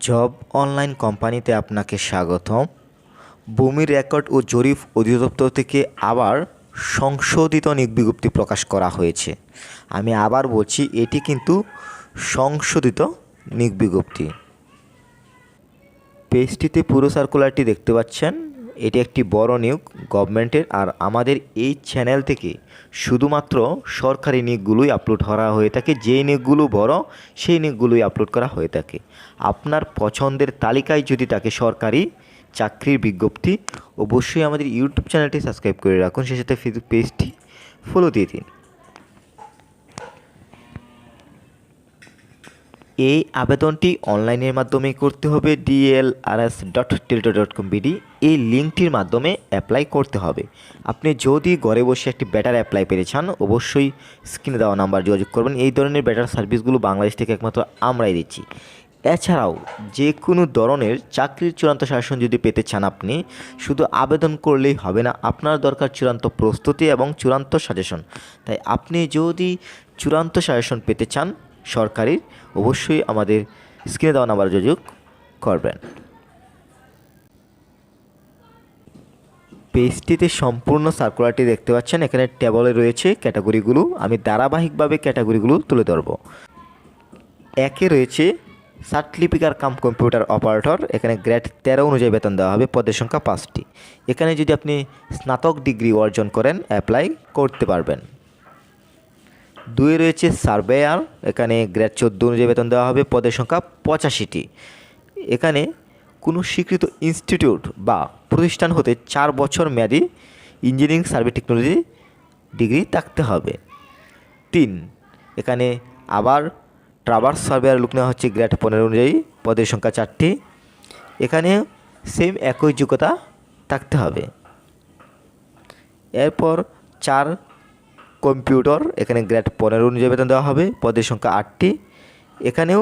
Job online কোম্পানিতে আপনাকে স্বাগতম। ভূমি রেকর্ড ও জরিপ অধিদপ্তর থেকে আবার সংশোধিত নিয়োগ বিজ্ঞপ্তি প্রকাশ করা হয়েছে। আমি আবার বলছি, এটি কিন্তু সংশোধিত নিয়োগ বিজ্ঞপ্তি পেজটিতে পুরো সার্কুলারটি দেখতে পাচ্ছেন। এটি একটি বড় নিয়োগ গভর্নমেন্টের আর আমাদের এই চ্যানেল থেকে শুধুমাত্র সরকারি নিয়োগগুলোই আপলোড করা হয়ে থাকে। যেই নিয়োগগুলো বড়, সেই নিয়োগগুলোই আপলোড করা হয়ে থাকে। আপনার পছন্দের তালিকায় যদি থাকে সরকারি চাকরির বিজ্ঞপ্তি, অবশ্যই আমাদের ইউটিউব চ্যানেলটি সাবস্ক্রাইব করে রাখুন। সেই সাথে ফেসবুক পেজটি ফলো দিয়ে দিন। এই আবেদনটি অনলাইনের মাধ্যমে করতে হবে D L R S dot Teletalk dot com B D এই লিঙ্কটির মাধ্যমে অ্যাপ্লাই করতে হবে। আপনি যদি ঘরে বসে একটি ব্যাটার অ্যাপ্লাই পেতে চান, অবশ্যই স্ক্রিনে দেওয়া নাম্বার যোগাযোগ করবেন। এই ধরনের ব্যাটার সার্ভিসগুলো বাংলাদেশ থেকে একমাত্র আমরাই দিচ্ছি। এছাড়াও যে কোনো ধরনের চাকরির চূড়ান্ত শাসন যদি পেতে চান আপনি, শুধু আবেদন করলেই হবে না, আপনার দরকার চূড়ান্ত প্রস্তুতি এবং চূড়ান্ত সাজেশন তাই আপনি যদি চূড়ান্ত সাজেশন পেতে চান সরকারি অবশ্যই আমাদের স্ক্রিনে দেওয়া নাম্বার যোগাযোগ করবেন। পেজটিতে সম্পূর্ণ সার্কুলারটি দেখতে পাচ্ছেন, এখানে টেবলে রয়েছে ক্যাটাগরিগুলো আমি ধারাবাহিকভাবে ক্যাটাগরিগুলো তুলে ধরব। একে রয়েছে সার্টিফিকার কাম কম্পিউটার অপারেটর এখানে গ্রেড তেরো অনুযায়ী বেতন দেওয়া হবে, পদের সংখ্যা পাঁচটি। এখানে যদি আপনি স্নাতক ডিগ্রি অর্জন করেন অ্যাপ্লাই করতে পারবেন। দুই রয়েছে সার্ভেয়ার, এখানে গ্রেড চোদ্দ অনুযায়ী বেতন দেওয়া হবে, পদের সংখ্যা পঁচাশিটি। এখানে কোনো স্বীকৃত ইনস্টিটিউট বা প্রতিষ্ঠান হতে চার বছর মেয়াদি ইঞ্জিনিয়ারিং, সার্ভে টেকনোলজি ডিগ্রি থাকতে হবে। তিন, এখানে আবার ট্রাভার্স সার্ভেয়ার লুক নেওয়া হচ্ছে গ্রেড পনেরো অনুযায়ী, পদের সংখ্যা চারটি। এখানে সেম একই যোগ্যতা থাকতে হবে। এরপর চার কম্পিউটার, এখানে গ্রেড পনেরো অনুযায়ী বেতন দেওয়া হবে, পদের সংখ্যা আটটি, এখানেও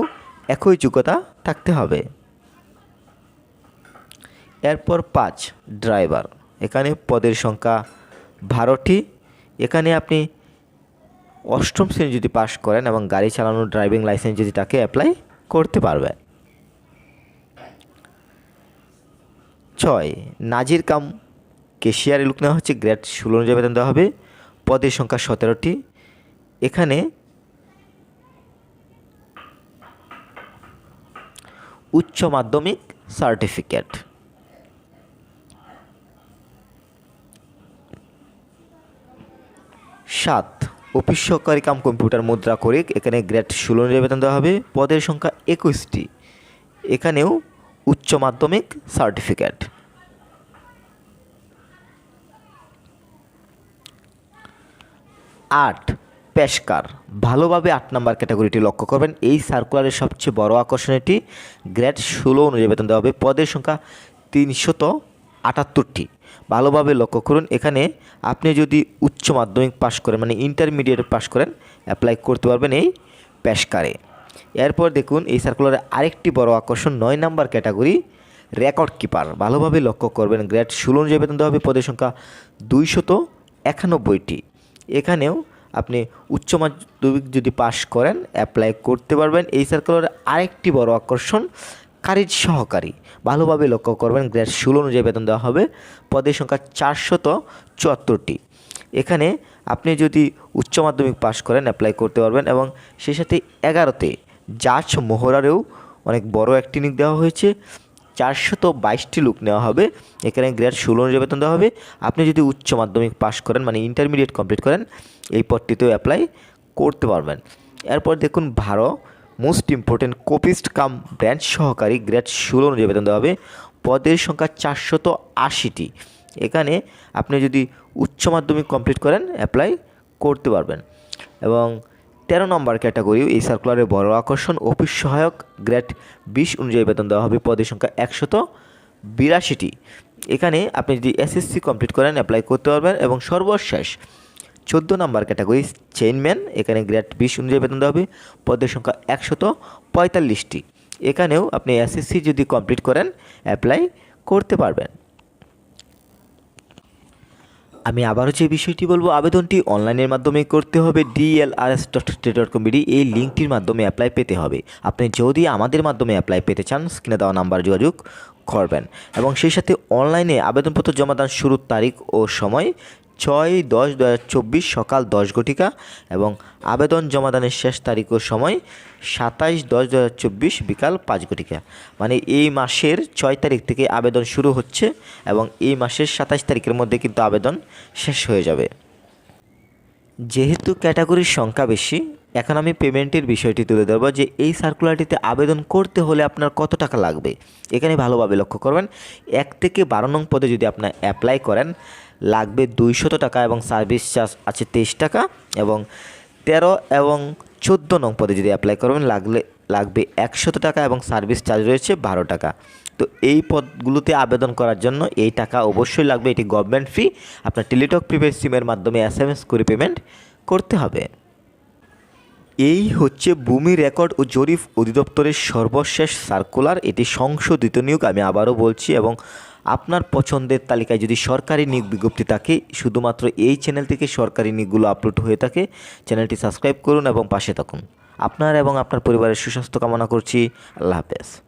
একই যোগ্যতা থাকতে হবে। এরপর পাঁচ, ড্রাইভার, এখানে পদের সংখ্যা বারোটি, এখানে আপনি অষ্টম শ্রেণি যদি পাশ করেন এবং গাড়ি চালানোর ড্রাইভিং লাইসেন্স যদি তাকে অ্যাপ্লাই করতে পারবে। ছয়, নাজির কাম, কেশিয়ারে লুক নেওয়া হচ্ছে, গ্রেড ষোলো অনুযায়ী বেতন দেওয়া হবে পদের সংখ্যা সতেরোটি। এখানে উচ্চ মাধ্যমিক সার্টিফিকেট। সাত, অফিস সহকারী কাম কম্পিউটার মুদ্রা করে এখানে গ্রেড ষোলো বেতন দেওয়া হবে। পদের সংখ্যা একুশটি। এখানেও উচ্চ মাধ্যমিক সার্টিফিকেট। আট পেশকার। ভালোভাবে আট নাম্বার ক্যাটাগরিটি লক্ষ্য করবেন। এই সার্কুলারের সবচেয়ে বড় আকর্ষণ এটি। গ্রেড ষোলো অনুযায়ী বেতন দেওয়া হবে। পদের সংখ্যা তিনশত আটাত্তরটি। ভালোভাবে লক্ষ্য করুন, এখানে আপনি যদি উচ্চ মাধ্যমিক পাশ করেন মানে ইন্টারমিডিয়েট পাশ করেন অ্যাপ্লাই করতে পারবেন এই পেশকারে। এরপর দেখুন, এই সার্কুলারে আরেকটি বড় আকর্ষণ, নয় নাম্বার ক্যাটাগরি রেকর্ড কিপার ভালোভাবে লক্ষ্য করবেন, গ্রেড ষোলো অনুযায়ী বেতন দেওয়া হবে। পদের সংখ্যা দুইশত একানব্বইটি। এখানেও আপনি উচ্চ মাধ্যমিক যদি পাশ করেন অ্যাপ্লাই করতে পারবেন। এই সার্কুলারে আরেকটি বড় আকর্ষণ, কারিজ সহকারী। ভালোভাবে লক্ষ্য করবেন গ্রেড ষোলো অনুযায়ী বেতন দেওয়া হবে। পদের সংখ্যা চারশত চুয়াত্তরটি। এখানে আপনি যদি উচ্চ মাধ্যমিক পাশ করেন অ্যাপ্লাই করতে পারবেন এবং সেই সাথে এগারোতে জাজ মোহরারেও অনেক বড় একটি নিক দেওয়া হয়েছে। চারশত বাইশটি লুক নেওয়া হবে। এখানে গ্রেড ষোলো অনুযায়ী বেতন দেওয়া হবে। আপনি যদি উচ্চ মাধ্যমিক পাশ করেন মানে ইন্টারমিডিয়েট কমপ্লিট করেন, এই পদটিতেও অ্যাপ্লাই করতে পারবেন। এরপর দেখুন ভারো most important copyist cum branch সহকারী গ্রেড ষোলো অনুযায়ী বেতন দেওয়া হবে। পদের সংখ্যা চারশত আশিটি। এখানে আপনি যদি উচ্চ মাধ্যমিক কমপ্লিট করেন অ্যাপ্লাই করতে পারবেন। এবং তেরো নম্বর ক্যাটাগরি, এই সার্কুলারের বড় আকর্ষণ অফিস সহায়ক গ্রেড বিশ অনুযায়ী বেতন দেওয়া হবে, পদের সংখ্যা একশত বিরাশিটি। এখানে আপনি যদি এসএসসি কমপ্লিট করেন অ্যাপ্লাই করতে পারবেন এবং সর্বশেষ চোদ্দ নম্বর ক্যাটাগরি চেইনম্যান এখানে গ্রেড বিশ অনুযায়ী বেতন দেওয়া হবে, পদের সংখ্যা একশত পঁয়তাল্লিশটি। এখানেও আপনি এসএসসি যদি কমপ্লিট করেন অ্যাপ্লাই করতে পারবেন। আমি আবারও যে বিষয়টি বলব, আবেদনটি অনলাইনের মাধ্যমে করতে হবে। ডিএলআরএস ডট ডট কম এই লিঙ্কটির মাধ্যমে অ্যাপ্লাই পেতে হবে। আপনি যদি আমাদের মাধ্যমে অ্যাপ্লাই পেতে চান, স্ক্রিনে দেওয়া নাম্বার যোগাযোগ করবেন। এবং সেই সাথে অনলাইনে আবেদনপত্র জমা দান শুরুর তারিখ ও সময় ছয় দশ দু চব্বিশ সকাল দশ ঘটিকা এবং আবেদন জমাদানের শেষ তারিখ ও সময় সাতাইশ দশ দু চব্বিশ বিকাল পাঁচ ঘটিকা। মানে এই মাসের ছয় তারিখ থেকে আবেদন শুরু হচ্ছে এবং এই মাসের সাতাইশ তারিখের মধ্যে কিন্তু আবেদন শেষ হয়ে যাবে। যেহেতু ক্যাটাগরির সংখ্যা বেশি, এখন আমি পেমেন্টের বিষয়টি তুলে ধরবো যে এই সার্কুলারটিতে আবেদন করতে হলে আপনার কত টাকা লাগবে। এখানে ভালোভাবে লক্ষ্য করবেন, এক থেকে বারো নং পদে যদি আপনার অ্যাপ্লাই করেন লাগবে দুইশত টাকা এবং সার্ভিস চার্জ আছে তেইশ টাকা এবং তেরো এবং চোদ্দ নং পদে যদি অ্যাপ্লাই করবেন, লাগলে, লাগবে একশত টাকা এবং সার্ভিস চার্জ রয়েছে বারো টাকা। তো এই পদগুলোতে আবেদন করার জন্য এই টাকা অবশ্যই লাগবে, এটি গভর্নমেন্ট ফি আপনার টেলিটক প্রিপেড সিমের মাধ্যমে এস এম এস করে পেমেন্ট করতে হবে। এই হচ্ছে ভূমি রেকর্ড ও জরিপ অধিদপ্তরের সর্বশেষ সার্কুলার এটি সংশোধিত নিয়োগ, আমি আবারও বলছি এবং আপনার পছন্দের তালিকায় যদি সরকারি নিয়োগ বিজ্ঞপ্তি থাকে, শুধুমাত্র এই চ্যানেল থেকে সরকারি নিয়োগগুলো আপলোড হয়ে থাকে চ্যানেলটি সাবস্ক্রাইব করুন এবং পাশে থাকুন। আপনার এবং আপনার পরিবারের সুস্বাস্থ্য কামনা করছি। আল্লাহ হাফেজ।